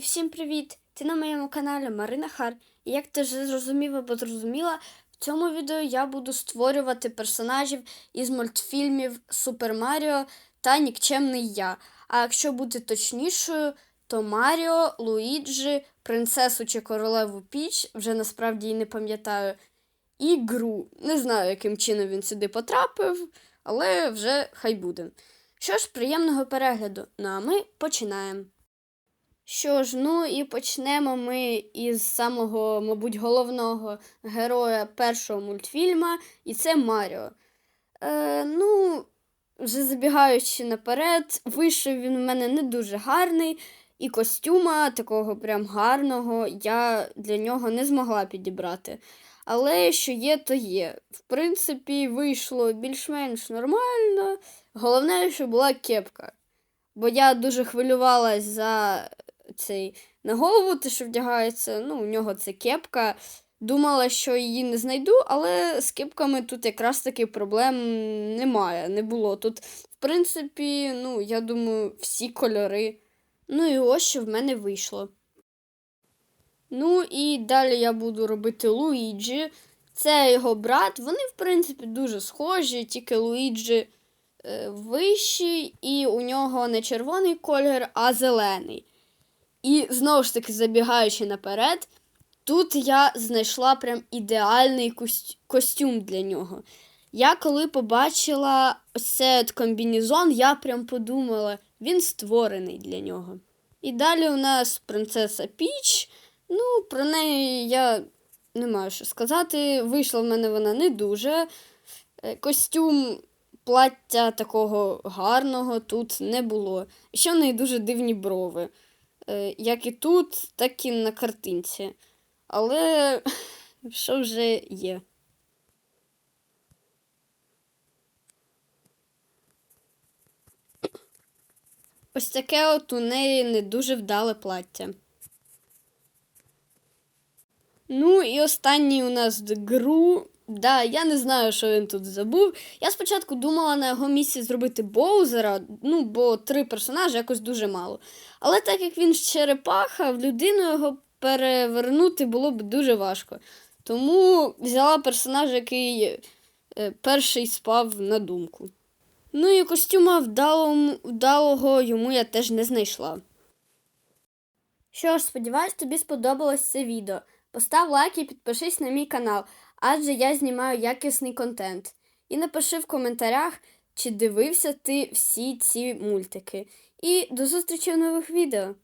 всім привіт! Ти на моєму каналі Марина Хар. І як ти вже зрозумів або зрозуміла, в цьому відео я буду створювати персонажів із мультфільмів Супер Маріо та Нікчемний Я. А якщо бути точнішою, то Маріо, Луїджі, принцесу чи королеву Піч, вже насправді і не пам'ятаю, і Гру. Не знаю, яким чином він сюди потрапив, але вже хай буде. Що ж, приємного перегляду. Ну а ми починаємо. Що ж, ну і почнемо ми із самого, мабуть, головного героя першого мультфільма, і це Маріо. Е, ну, вже забігаючи наперед, вийшов він у мене не дуже гарний, і костюма такого прям гарного я для нього не змогла підібрати. Але що є, то є. В принципі, вийшло більш-менш нормально. Головне, що була кепка. Бо я дуже хвилювалась за цей на голову, те, що вдягається. Ну, у нього це кепка. Думала, що її не знайду, але з кепками тут якраз таки проблем немає, не було. Тут, в принципі, ну, я думаю, всі кольори. Ну і ось що в мене вийшло. Ну і далі я буду робити Луїджі. Це його брат. Вони, в принципі, дуже схожі, тільки Луїджі е, вищий, і у нього не червоний колір, а зелений. І знову ж таки, забігаючи наперед, тут я знайшла прям ідеальний костюм для нього. Я коли побачила ось цей от комбінезон, я прям подумала, він створений для нього. І далі у нас принцеса Піч. Ну, про неї я не маю що сказати. Вийшла в мене вона не дуже. Е, Костюм плаття такого гарного тут не було. Ще в неї дуже дивні брови. Е, Як і тут, так і на картинці. Але що вже є. Ось таке от у неї не дуже вдале плаття. Ну і останній у нас Гру. Да, я не знаю, що він тут забув. Я спочатку думала на його місці зробити Боузера, ну, бо три персонажі якось дуже мало. Але так як він ж черепаха, в людину його перевернути було б дуже важко. Тому взяла персонажа, який е, перший спав на думку. Ну і костюма вдалому, вдалого йому я теж не знайшла. Що ж, сподіваюсь, тобі сподобалось це відео. Постав лайк і підпишись на мій канал, адже я знімаю якісний контент. І напиши в коментарях, чи дивився ти всі ці мультики. І до зустрічі в нових відео!